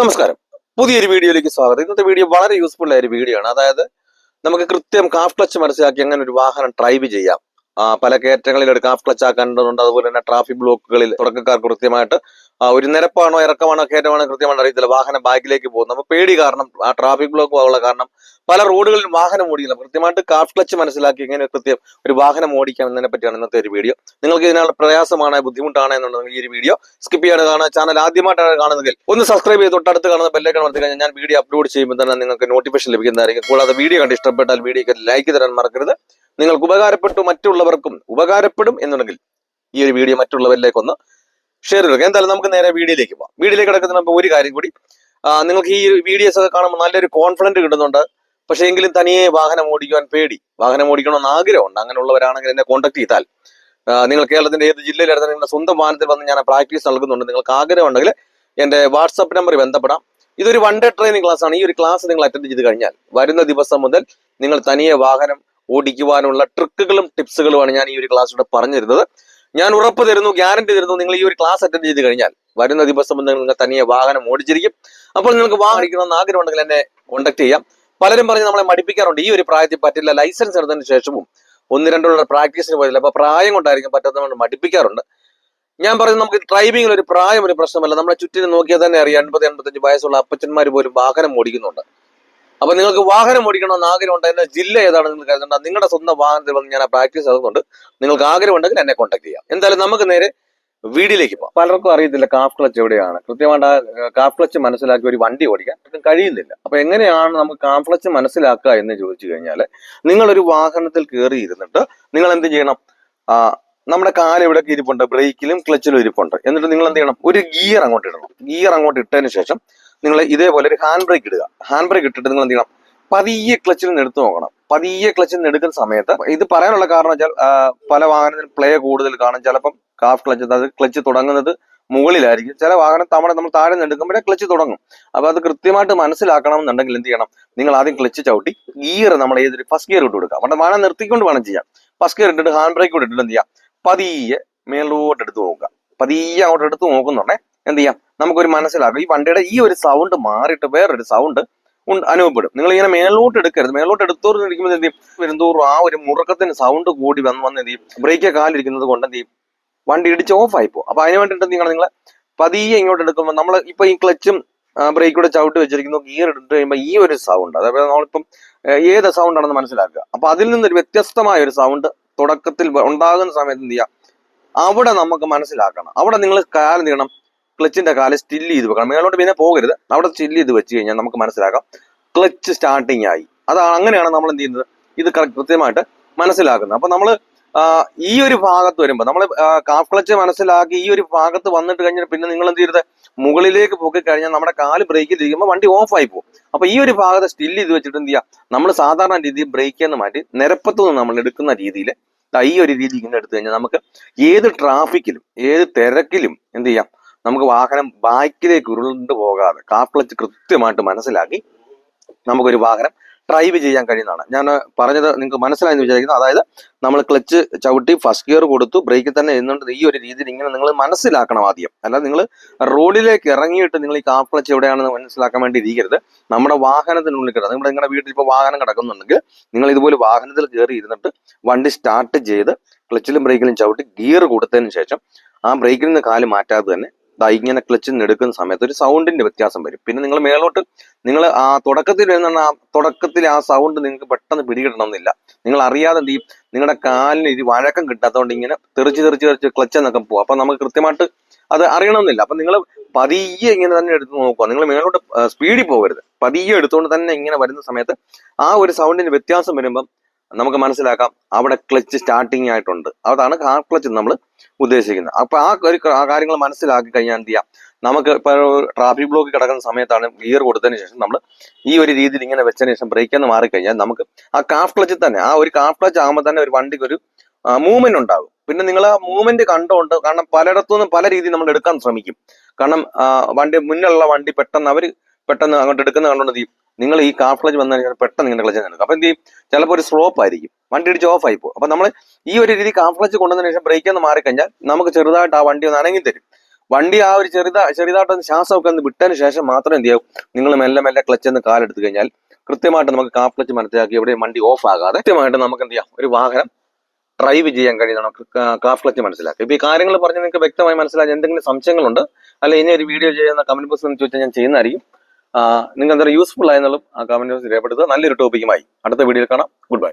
നമസ്കാരം. പുതിയൊരു വീഡിയോയിലേക്ക് സ്വാഗതം. ഇന്നത്തെ വീഡിയോ വളരെ യൂസ്ഫുൾ ആയ ഒരു വീഡിയോ ആണ്. അതായത് നമുക്ക് കൃത്യം കാഫ് ക്ലച്ച് മനസ്സിലാക്കി അങ്ങനെ ഒരു വാഹനം ഡ്രൈവ് ചെയ്യാം. പല കയറ്റങ്ങളിൽ ഒരു കാഫ് ക്ലച്ച് ആക്കേണ്ടതുണ്ട് അതുപോലെ തന്നെ ട്രാഫിക് ബ്ലോക്കുകളിൽ തുടക്കക്കാർക്ക് കൃത്യമായിട്ട് ഒരു നിരപ്പാണോ ഇറക്കമാണോ കയറ്റമാണോ കൃത്യമായിട്ട് അറിയത്തില്ല. വാഹനം ബാക്കിലേക്ക് പോകുന്നു. അപ്പൊ പേടി കാരണം ആ ട്രാഫിക് ബ്ലോക്ക് ഉള്ള കാരണം പല റോഡുകളിലും വാഹനം ഓടിക്കില്ല കൃത്യമായിട്ട് കാഫ് ക്ലച്ച് മനസ്സിലാക്കി എങ്ങനെ കൃത്യം ഒരു വാഹനം ഓടിക്കാം എന്നതിനെ പറ്റിയാണ് ഇന്നത്തെ ഒരു വീഡിയോ നിങ്ങൾക്ക് ഇതിനുള്ള പ്രയാസമാണ് ബുദ്ധിമുട്ടാണ് എന്നുണ്ടെങ്കിൽ ഈ ഒരു വീഡിയോ സ്കിപ്പ് ചെയ്യാതെ കാണുക. ചാനൽ ആദ്യമായിട്ടാണ് കാണുന്നതെങ്കിൽ ഒന്ന് സബ്സ്ക്രൈബ് ചെയ്ത് തൊട്ടടുത്ത് കാണുന്ന ബെല്ലൈക്കൺ വന്നു കഴിഞ്ഞാൽ ഞാൻ വീഡിയോ അപ്ലോഡ് ചെയ്യുമ്പോൾ തന്നെ നിങ്ങൾക്ക് നോട്ടിഫിക്കേഷൻ ലഭിക്കുന്നതായിരിക്കും. കൂടാതെ വീഡിയോ കണ്ട് ഇഷ്ടപ്പെട്ടാൽ വീഡിയോക്ക് ലൈക്ക് തരാൻ മറക്കരുത്. നിങ്ങൾക്ക് ഉപകാരപ്പെട്ടു മറ്റുള്ളവർക്കും ഉപകാരപ്പെടും എന്നുണ്ടെങ്കിൽ ഈ ഒരു വീഡിയോ മറ്റുള്ളവരിലേക്ക് ഒന്ന് ഷെയർ ചെയ്തു എന്തായാലും നമുക്ക് നേരെ വീഡിയോയിലേക്ക് പോകാം വീഡിയോയിലേക്ക് കിടക്കുന്ന ഒരു കാര്യം കൂടി. നിങ്ങൾക്ക് ഈ വീഡിയോസ് ഒക്കെ കാണുമ്പോൾ നല്ലൊരു കോൺഫിഡന്റ് കിട്ടുന്നുണ്ട്. പക്ഷേ എങ്കിലും തനിയെ വാഹനം ഓടിക്കുവാൻ പേടി. വാഹനം ഓടിക്കണമെന്ന് ആഗ്രഹമുണ്ട്. അങ്ങനെയുള്ളവരാണെങ്കിൽ എന്നെ കോൺടാക്ട് ചെയ്താൽ. നിങ്ങൾ കേരളത്തിന്റെ ഏത് ജില്ലയിലായിരുന്നു നിങ്ങളുടെ സ്വന്തം വാഹനത്തിൽ വന്ന് ഞാൻ പ്രാക്ടീസ് നൽകുന്നുണ്ട്. നിങ്ങൾക്ക് ആഗ്രഹം ഉണ്ടെങ്കിൽ എന്റെ വാട്സപ്പ് നമ്പർ ബന്ധപ്പെടാം. ഇതൊരു വൺ ഡേ ട്രെയിനിങ് ക്ലാസ് ആണ്. ഈ ഒരു ക്ലാസ് നിങ്ങൾ അറ്റൻഡ് ചെയ്ത് കഴിഞ്ഞാൽ വരുന്ന ദിവസം മുതൽ നിങ്ങൾ തനിയെ വാഹനം ഓടിക്കുവാനുള്ള ട്രിക്കുകളും ടിപ്സുകളുമാണ് ഞാൻ ഈ ഒരു ക്ലാസ്സിലൂടെ പറഞ്ഞു തരുന്നത് ഞാൻ ഉറപ്പ് തരുന്നു ഗ്യാരണ്ടി തരുന്നു നിങ്ങൾ ഈ ഒരു ക്ലാസ് അറ്റൻഡ് ചെയ്ത് കഴിഞ്ഞാൽ. വരുന്ന ദിവസം നിങ്ങൾ തനിയെ വാഹനം ഓടിച്ചിരിക്കും. അപ്പോൾ നിങ്ങൾക്ക് വാഹനം ഇരിക്കണമെന്ന് ആഗ്രഹം ഉണ്ടെങ്കിൽ എന്നെ കോൺടാക്ട് ചെയ്യാം. പലരും പറഞ്ഞ് നമ്മളെ മടിപ്പിക്കാറുണ്ട് ഈ ഒരു പ്രായത്തിൽ പറ്റില്ല ലൈസൻസ് എടുത്തതിന് ശേഷവും ഒന്ന് രണ്ടുള്ള പ്രാക്ടീസിന് പോയില്ല അപ്പൊ പ്രായം കൊണ്ടായിരിക്കും പറ്റാത്തതുകൊണ്ട് മടിപ്പിക്കാറുണ്ട്. ഞാൻ പറയുന്നത് നമുക്ക് ഡ്രൈവിംഗിൽ ഒരു പ്രായം ഒരു പ്രശ്നമല്ല. നമ്മളെ ചുറ്റിനും നോക്കിയാൽ തന്നെ അറിയാം എൺപത് എൺപത്തഞ്ച് വയസ്സുള്ള അപ്പച്ചന്മാർ പോലും വാഹനം ഓടിക്കുന്നുണ്ട്. അപ്പൊ നിങ്ങൾക്ക് വാഹനം ഓടിക്കണമെന്ന് ആഗ്രഹം ഉണ്ടായിരുന്ന ജില്ല ഏതാണ് നിങ്ങൾ കരുതേണ്ട. നിങ്ങളുടെ സ്വന്തം വാഹനത്തിൽ വന്ന് ഞാൻ പ്രാക്ടീസ് നടത്തുന്നുണ്ട്. നിങ്ങൾക്ക് ആഗ്രഹം ഉണ്ടെങ്കിൽ എന്നെ കോൺടാക്ട് ചെയ്യാം. എന്തായാലും നമുക്ക് നേരെ വീടിലേക്ക് പോകാം. പലർക്കും അറിയത്തില്ല കാഫ് ക്ലച്ച് എവിടെയാണ്. കൃത്യമായിട്ട് ആ കാഫ് ക്ലച്ച് മനസ്സിലാക്കി ഒരു വണ്ടി ഓടിക്കാൻ കഴിയുന്നില്ല. അപ്പൊ എങ്ങനെയാണ് നമുക്ക് കാഫ് ക്ലച്ച് മനസ്സിലാക്കുക എന്ന് ചോദിച്ചു കഴിഞ്ഞാൽ നിങ്ങളൊരു വാഹനത്തിൽ കയറി ഇരുന്നിട്ട് നിങ്ങൾ എന്ത് ചെയ്യണം? നമ്മുടെ കാൽ ഇവിടെ ഇരിപ്പുണ്ട്? ബ്രേക്കിലും ക്ലച്ചിലും ഇരിപ്പുണ്ട്. എന്നിട്ട് നിങ്ങൾ എന്ത് ചെയ്യണം? ഒരു ഗിയർ അങ്ങോട്ട് ഇടണം. ഗിയർ അങ്ങോട്ട് ഇട്ടതിന് ശേഷം നിങ്ങൾ ഇതേപോലെ ഒരു ഹാൻഡ് ബ്രേക്ക് ഇടുക. ഹാൻഡ് ബ്രേക്ക് ഇട്ടിട്ട് നിങ്ങൾ എന്ത് ചെയ്യണം? പതിയെ ക്ലച്ചിൽ നിന്ന് എടുത്തു നോക്കണം. പതിയെ ക്ലച്ചിൽ നിന്ന് എടുക്കുന്ന സമയത്ത് ഇത് പറയാനുള്ള കാരണം വെച്ചാൽ പല വാഹനത്തിനും പ്ലേ കൂടുതൽ കാണും. ചിലപ്പം കാഫ് ക്ലച്ച് അതായത് ക്ലച്ച് തുടങ്ങുന്നത് മുകളിലായിരിക്കും. ചില വാഹനം തവണ നമ്മൾ താഴെ നിന്ന് എടുക്കുമ്പോഴേ ക്ലച്ച് തുടങ്ങും. അപ്പൊ അത് കൃത്യമായിട്ട് മനസ്സിലാക്കണം എന്നുണ്ടെങ്കിൽ എന്ത് ചെയ്യണം? നിങ്ങൾ ആദ്യം ക്ലച്ച് ചവിട്ടി ഗിയർ നമ്മൾ ഏതൊരു ഫസ്റ്റ് ഗിയർ ഇട്ട് കൊടുക്കുക. അവിടെ വാഹനം നിർത്തിക്കൊണ്ട് വേണം ചെയ്യാം ഫസ്റ്റ് ഗിയർ ഇട്ടിട്ട് ഹാൻഡ് ബ്രേക്ക് ഇട്ടിട്ട് എന്ത് ചെയ്യാം? പതിയെ മേളിലോട്ട് എടുത്ത് നോക്കുക. പതിയെ അങ്ങോട്ട് എടുത്ത് നോക്കുന്നുണ്ടേ. എന്ത് ചെയ്യാം നമുക്കൊരു മനസ്സിലാക്കാം. ഈ വണ്ടിയുടെ ഈ ഒരു സൗണ്ട് മാറിയിട്ട് വേറൊരു സൗണ്ട് അനുഭവപ്പെടും. നിങ്ങൾ ഇങ്ങനെ മേലോട്ട് എടുക്കരുത്. മേലോട്ട് എടുത്തോറും ഇരിക്കുമ്പോൾ എന്ത് ചെയ്യും? വരുന്തോറും ആ ഒരു മുറുക്കത്തിന് സൗണ്ട് കൂടി വന്ന് വന്ന് എന്ത് ചെയ്യും? ബ്രേക്ക് കാലിരിക്കുന്നത് കൊണ്ട് എന്ത് ചെയ്യും? വണ്ടി ഇടിച്ച് ഓഫ് ആയി പോകും. അപ്പൊ അതിന് വേണ്ടിയിട്ട് നിങ്ങൾ നിങ്ങൾ പതിയെ ഇങ്ങോട്ട് എടുക്കുമ്പോൾ നമ്മൾ ഇപ്പൊ ഈ ക്ലച്ചും ബ്രേക്കൂടെ ചവിട്ട് വെച്ചിരിക്കുന്നു. ഗിയർ ഇട്ട് കഴിയുമ്പോൾ ഈ ഒരു സൗണ്ട് അതായത് നമ്മളിപ്പം ഏത് സൗണ്ട് ആണെന്ന് മനസ്സിലാക്കുക. അപ്പൊ അതിൽ നിന്നൊരു വ്യത്യസ്തമായ ഒരു സൗണ്ട് തുടക്കത്തിൽ ഉണ്ടാകുന്ന സമയത്ത് എന്ത് ചെയ്യാം? അവിടെ നമുക്ക് മനസ്സിലാക്കണം. അവിടെ നിങ്ങൾ കാലം ചെയ്യണം? ക്ലച്ചിന്റെ കാൽ സ്റ്റിൽ ചെയ്ത് വെക്കണം. മേളോട്ട് പിന്നെ പോകരുത്. അവിടെ സ്റ്റിൽ ചെയ്ത് വെച്ച് കഴിഞ്ഞാൽ നമുക്ക് മനസ്സിലാക്കാം. ക്ലച്ച് സ്റ്റാർട്ടിങ് ആയി. അത് അങ്ങനെയാണ് നമ്മൾ എന്ത് ചെയ്യുന്നത്? ഇത് കൃത്യമായിട്ട് മനസ്സിലാക്കുന്നത്. അപ്പൊ നമ്മൾ ഈ ഒരു ഭാഗത്ത് വരുമ്പോൾ നമ്മൾ കാഫ് ക്ലച്ച് മനസ്സിലാക്കി ഈ ഒരു ഭാഗത്ത് വന്നിട്ട് കഴിഞ്ഞാൽ പിന്നെ നിങ്ങൾ എന്ത് ചെയ്യരുത്? മുകളിലേക്ക് പോക്കി കഴിഞ്ഞാൽ നമ്മുടെ കാൽ ബ്രേക്കിൽ ഇരിക്കുമ്പോൾ വണ്ടി ഓഫ് ആയി പോകും. അപ്പൊ ഈ ഒരു ഭാഗത്ത് സ്റ്റിൽ ചെയ്ത് വെച്ചിട്ട് എന്ത് ചെയ്യാം നമ്മൾ സാധാരണ രീതിയിൽ ബ്രേക്ക് എന്ന് മാറ്റി നിരപ്പത്തു നിന്ന് നമ്മൾ എടുക്കുന്ന രീതിയിൽ ഈ ഒരു രീതി ഇങ്ങനെ എടുത്തു കഴിഞ്ഞാൽ നമുക്ക് ഏത് ട്രാഫിക്കിലും ഏത് തിരക്കിലും എന്ത് ചെയ്യാം? നമുക്ക് വാഹനം ബാക്കിലേക്ക് ഉരുണ്ട് പോകാതെ കാഫ് ക്ലച്ച് കൃത്യമായിട്ട് മനസ്സിലാക്കി നമുക്കൊരു വാഹനം ഡ്രൈവ് ചെയ്യാൻ കഴിയുന്നതാണ്. ഞാൻ പറഞ്ഞത് നിങ്ങൾക്ക് മനസ്സിലായെന്ന് വിചാരിക്കുന്നു. അതായത് നമ്മൾ ക്ലച്ച് ചവിട്ടി ഫസ്റ്റ് ഗിയർ കൊടുത്തു ബ്രേക്കിൽ തന്നെ എന്നുണ്ട് ഈ ഒരു രീതിയിൽ ഇങ്ങനെ നിങ്ങൾ മനസ്സിലാക്കണം ആദ്യം. അല്ലാതെ നിങ്ങൾ റോഡിലേക്ക് ഇറങ്ങിയിട്ട് നിങ്ങൾ ഈ കാർ ക്ലച്ച് എവിടെയാണെന്ന് മനസ്സിലാക്കാൻ വേണ്ടി ഇരിക്കരുത്. നമ്മുടെ വാഹനത്തിനുള്ളിൽ കിടക്കുക നിങ്ങളുടെ നിങ്ങളുടെ വീട്ടിൽ ഇപ്പോൾ വാഹനം കിടക്കുന്നുണ്ടെങ്കിൽ നിങ്ങൾ ഇതുപോലെ വാഹനത്തിൽ കയറി ഇരുന്നിട്ട് വണ്ടി സ്റ്റാർട്ട് ചെയ്ത് ക്ലച്ചിലും ബ്രേക്കിലും ചവിട്ടി ഗിയർ കൊടുത്തതിന് ശേഷം ആ ബ്രേക്കിൽ നിന്ന് കാൽ മാറ്റാതെ തന്നെ ഇങ്ങനെ ക്ലച്ച് എടുക്കുന്ന സമയത്ത് ഒരു സൗണ്ടിന്റെ വ്യത്യാസം വരും. പിന്നെ നിങ്ങൾ മേലോട്ട് നിങ്ങൾ ആ തുടക്കത്തിൽ വരുന്ന ആ തുടക്കത്തിൽ ആ സൗണ്ട് നിങ്ങൾക്ക് പെട്ടെന്ന് പിടികിട്ടണമെന്നില്ല. നിങ്ങൾ അറിയാതെ എന്ത് ചെയ്യും? നിങ്ങളുടെ കാലിന് ഇത് വഴക്കം കിട്ടാത്തതുകൊണ്ട് ഇങ്ങനെ തെറിച്ച് തെറിച്ച് തെറിച്ച് ക്ലച്ച് എന്നൊക്കെ പോകും അപ്പൊ നമുക്ക് കൃത്യമായിട്ട് അത് അറിയണമെന്നില്ല. അപ്പൊ നിങ്ങൾ പതിയെ ഇങ്ങനെ തന്നെ എടുത്ത് നോക്കുക. നിങ്ങൾ മേലോട്ട് സ്പീഡിൽ പോകരുത്. പതിയെ എടുത്തുകൊണ്ട് തന്നെ ഇങ്ങനെ വരുന്ന സമയത്ത് ആ ഒരു സൗണ്ടിന് വ്യത്യാസം വരുമ്പം നമുക്ക് മനസ്സിലാക്കാം. അവിടെ ക്ലച്ച് സ്റ്റാർട്ടിങ് ആയിട്ടുണ്ട്. അതാണ് കാർ ക്ലച്ച് നമ്മൾ ഉദ്ദേശിക്കുന്നത്. അപ്പൊ ആ ഒരു കാര്യങ്ങൾ മനസ്സിലാക്കി കഴിഞ്ഞാൽ എന്ത് ചെയ്യാം? നമുക്ക് ഇപ്പൊ ട്രാഫിക് ബ്ലോക്ക് കിടക്കുന്ന സമയത്താണ് ഗിയർ കൊടുത്തതിന് ശേഷം നമ്മൾ ഈ ഒരു രീതിയിൽ ഇങ്ങനെ വെച്ചതിന് ശേഷം ബ്രേക്ക് എന്ന് മാറിക്കഴിഞ്ഞാൽ നമുക്ക് ആ കാഫ് ക്ലച്ചിൽ തന്നെ ആ ഒരു കാഫ് ക്ലച്ച് ആകുമ്പോൾ തന്നെ ഒരു വണ്ടിക്ക് ഒരു മൂവ്മെന്റ് ഉണ്ടാകും. പിന്നെ നിങ്ങൾ ആ മൂവ്മെന്റ് കണ്ടുകൊണ്ട് കാരണം പലയിടത്തുനിന്നും പല രീതിയിൽ നമ്മൾ എടുക്കാൻ ശ്രമിക്കും. കാരണം വണ്ടി മുന്നിലുള്ള വണ്ടി പെട്ടെന്ന് അവർ പെട്ടെന്ന് അങ്ങോട്ട് എടുക്കുന്ന കണ്ടുകൊണ്ട് നിങ്ങൾ ഈ കാഫ് ക്ലച്ച് വന്നു കഴിഞ്ഞാൽ പെട്ടെന്ന് ഇങ്ങനെ ക്ലച്ച് നിൽക്കും അപ്പൊ എന്ത് ചെയ്യും? ചിലപ്പോൾ ഒരു സ്ലോപ്പ് ആയിരിക്കും. വണ്ടി ഇടിച്ച് ഓഫ് ആയി പോകും. അപ്പൊ നമ്മൾ ഈ ഒരു രീതി കാഫ് ക്ലച്ച് കൊണ്ടുവന്നതിന് ശേഷം ബ്രേക്ക് ഒന്ന് മാറിക്കഴിഞ്ഞാൽ നമുക്ക് ചെറുതായിട്ട് ആ വണ്ടി ഒന്ന് അനങ്ങി തരും. വണ്ടി ആ ഒരു ചെറുതാ ചെറുതായിട്ടൊന്ന് ശ്വാസമൊക്കെ ഒന്ന് വിട്ടതിന് ശേഷം മാത്രം എന്ത് ചെയ്യും? നിങ്ങൾ മെല്ലെ മെല്ലെ ക്ലച്ച് എന്ന് കാലെടുത്ത് കഴിഞ്ഞാൽ കൃത്യമായിട്ട് നമുക്ക് കാഫ് ക്ലച്ച് മനസ്സിലാക്കി എവിടെയും വണ്ടി ഓഫ് ആകാതെ കൃത്യമായിട്ട് നമുക്ക് എന്ത് ചെയ്യാം? ഒരു വാഹനം ഡ്രൈവ് ചെയ്യാൻ കഴിയുന്നതാണ് കാഫ് ക്ലച്ച് മനസ്സിലാക്കുക ഇപ്പൊ ഈ കാര്യങ്ങൾ പറഞ്ഞ് നിങ്ങൾക്ക് വ്യക്തമായി മനസ്സിലാക്കി എന്തെങ്കിലും സംശയങ്ങളുണ്ട് അല്ലെങ്കിൽ ഇനി ഒരു വീഡിയോ ചെയ്യുന്ന കമന്റ് ബോക്സ് എന്ന് ചോദിച്ചാൽ ഞാൻ ചെയ്യുന്നതായിരിക്കും. നിങ്ങൾക്ക് എന്തായാലും യൂസ്ഫുൾ ആയെന്നുള്ളൂ ആ കമന്റ് രേഖപ്പെടുത്തുക. നല്ലൊരു ടോപ്പിക്കുമായി അടുത്ത വീഡിയോയിൽ കാണാം. Good bye